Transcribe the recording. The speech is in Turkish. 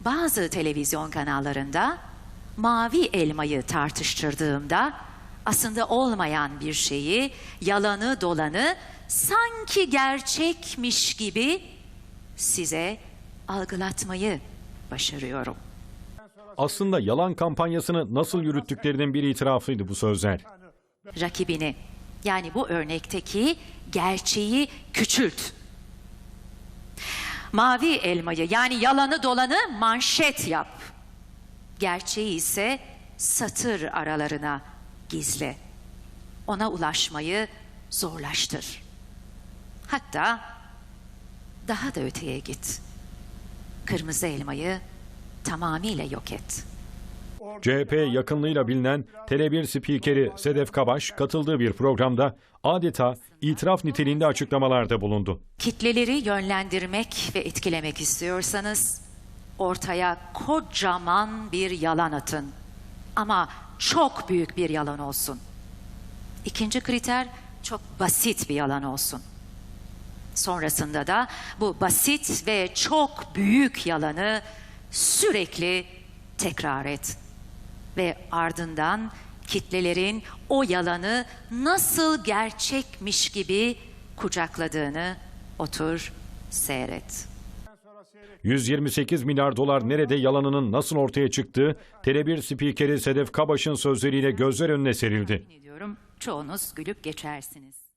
Bazı televizyon kanallarında mavi elmayı tartıştırdığımda aslında olmayan bir şeyi, yalanı dolanı sanki gerçekmiş gibi size algılatmayı başarıyorum. Aslında yalan kampanyasını nasıl yürüttüklerinin bir itirafıydı bu sözler. rakibini yani bu örnekteki gerçeği küçült. Mavi elmayı yani yalanı dolanı manşet yap. Gerçeği ise satır aralarına gizle. Ona ulaşmayı zorlaştır. Hatta daha da öteye git. Kırmızı elmayı tamamıyla yok et.'' CHP yakınlığıyla bilinen Tele1 spikeri Sedef Kabaş katıldığı bir programda adeta itiraf niteliğinde açıklamalarda bulundu. kitleleri yönlendirmek ve etkilemek istiyorsanız ortaya kocaman bir yalan atın. Ama çok büyük bir yalan olsun. İkinci kriter çok basit bir yalan olsun. Sonrasında da bu basit ve çok büyük yalanı sürekli tekrar et. Ve ardından kitlelerin o yalanı nasıl gerçekmiş gibi kucakladığını otur seyret. 128 milyar dolar nerede yalanının nasıl ortaya çıktığı Tele1 spikeri Sedef Kabaş'ın sözleriyle gözler önüne serildi. Diyorum çoğunuz gülüp geçersiniz.